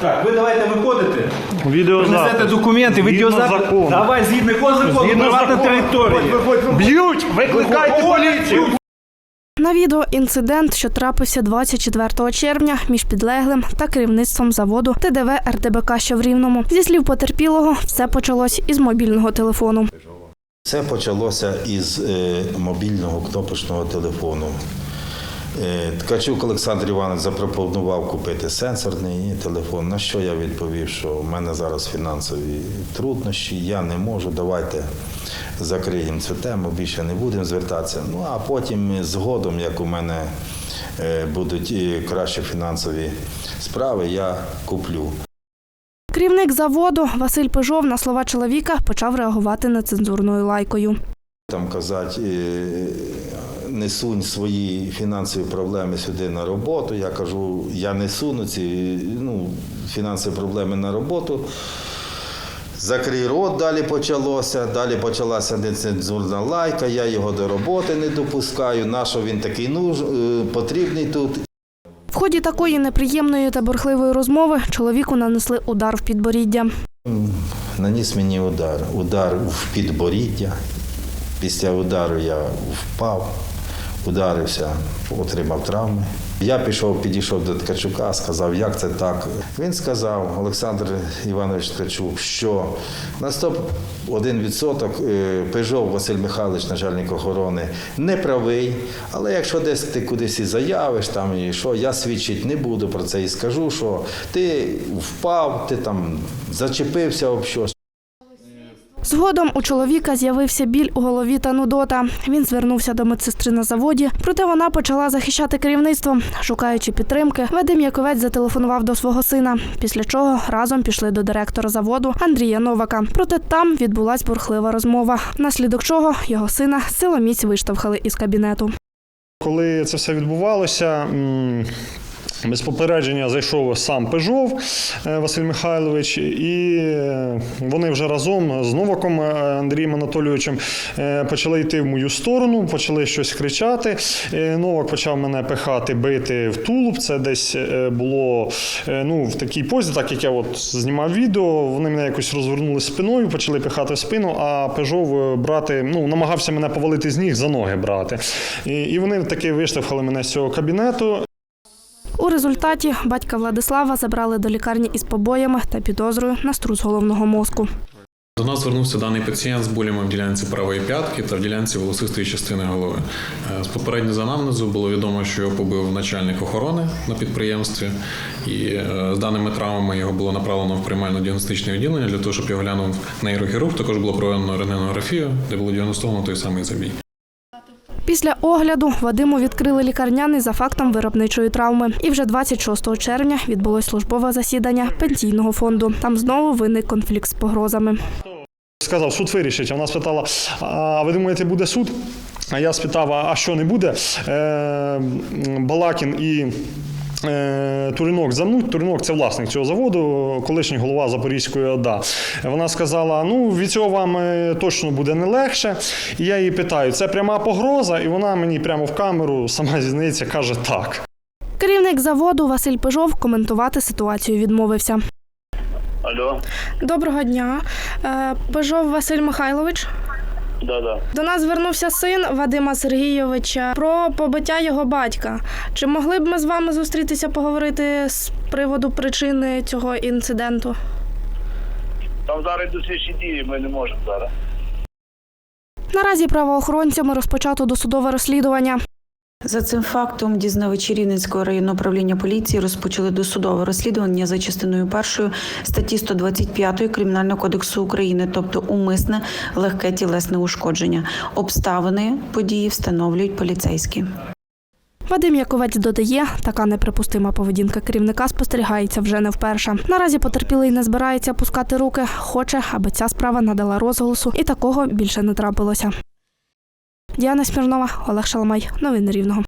Так, ви давайте виходите. Відеозапис. Принесете документи, Згідно відеозапис. закону. Давай, згідно якого закону, Згідно приватна закону. територія. Б'ють! Викликайте поліцію! На відео інцидент, що трапився 24 червня між підлеглим та керівництвом заводу ТДВ РДБК, що в Рівному. Зі слів потерпілого, все почалось із мобільного телефону. Це почалося із е, мобільного кнопочного телефону. Е, Ткачук Олександр Іванович запропонував купити сенсорний телефон. На що я відповів, що в мене зараз фінансові труднощі, я не можу. Давайте закриємо цю тему, більше не будемо звертатися. Ну а потім згодом, як у мене е, будуть е, кращі фінансові справи, я куплю. Керівник заводу Василь Пижов на слова чоловіка почав реагувати нецензурною лайкою. Там казати, е, не сунь свої фінансові проблеми сюди на роботу. Я кажу, я не суну ці ну, фінансові проблеми на роботу. Закрий рот, далі почалося. Далі почалася нецензурна лайка. Я його до роботи не допускаю. Нащо він такий нуж, е, потрібний тут? В ході такої неприємної та бурхливої розмови чоловіку нанесли удар в підборіддя. Наніс мені удар. Удар в підборіддя. Після удару я впав, ударився, отримав травми. Я пішов, підійшов до Ткачука, сказав, як це так. Він сказав, Олександр Іванович Ткачук, що на 101% е, Пежов Василь Михайлович, начальник охорони, не правий. Але якщо десь ти кудись і заявиш, там і що, я свідчити не буду про це і скажу, що ти впав, ти там зачепився об щось. Згодом у чоловіка з'явився біль у голові та нудота. Він звернувся до медсестри на заводі, проте вона почала захищати керівництво. Шукаючи підтримки, Вадим Яковець зателефонував до свого сина, після чого разом пішли до директора заводу Андрія Новака. Проте там відбулась бурхлива розмова, внаслідок чого його сина силоміць виштовхали із кабінету. Коли це все відбувалося, без попередження зайшов сам Пежов е, Василь Михайлович, і е, вони вже разом з Новаком е, Андрієм Анатолійовичем почали йти в мою сторону, почали щось кричати. Новак почав мене пихати, бити в тулуб. Це десь було ну, в такій позі, так як я от знімав відео. Вони мене якось розвернули спиною, почали пихати в спину, а Пежов брати, ну, намагався мене повалити з ніг за ноги брати. І вони таки виштовхали мене з цього кабінету. У результаті батька Владислава забрали до лікарні із побоями та підозрою на струс головного мозку. До нас звернувся даний пацієнт з болями в ділянці правої п'ятки та в ділянці волосистої частини голови. Е, З попередньо анамнезу було відомо, що його побив начальник охорони на підприємстві, і е, з даними травмами його було направлено в приймально-діагностичне відділення для того, щоб його глянув нейрохірург. Також було проведено рентгенографію, де було діагностовано той самий забій. Після огляду Вадиму відкрили лікарняний за фактом виробничої травми. І вже 26 червня відбулось службове засідання пенсійного фонду. Там знову виник конфлікт з погрозами. Сказав, суд вирішить. Вона спитала: а ви думаєте, буде суд? А я спитав, а що не буде? Е, Балакін і. Е, Туринок замнуть. Туринок це власник цього заводу, колишній голова Запорізької ОДА. Вона сказала: ну від цього вам е, точно буде не легше. І я її питаю: це пряма погроза? І вона мені прямо в камеру сама зізнається, каже так. Керівник заводу Василь Пижов коментувати ситуацію відмовився. Алло, Доброго дня, Е, Пижов Василь Михайлович. Да-да. До нас звернувся син Вадима Сергійовича про побиття його батька. Чи могли б ми з вами зустрітися поговорити з приводу причини цього інциденту? Там зараз йдуть дії, ми не можемо зараз. Наразі правоохоронцями розпочато досудове розслідування. За цим фактом дізнавачі Рівненського районного управління поліції розпочали досудове розслідування за частиною першої статті 125 Кримінального кодексу України, тобто умисне легке тілесне ушкодження. Обставини події встановлюють поліцейські. Вадим Яковець додає, така неприпустима поведінка керівника спостерігається вже не вперше. Наразі потерпілий не збирається пускати руки, хоче, аби ця справа надала розголосу, і такого більше не трапилося. Діана Смірнова, Олег Шаламай. Новини Рівного.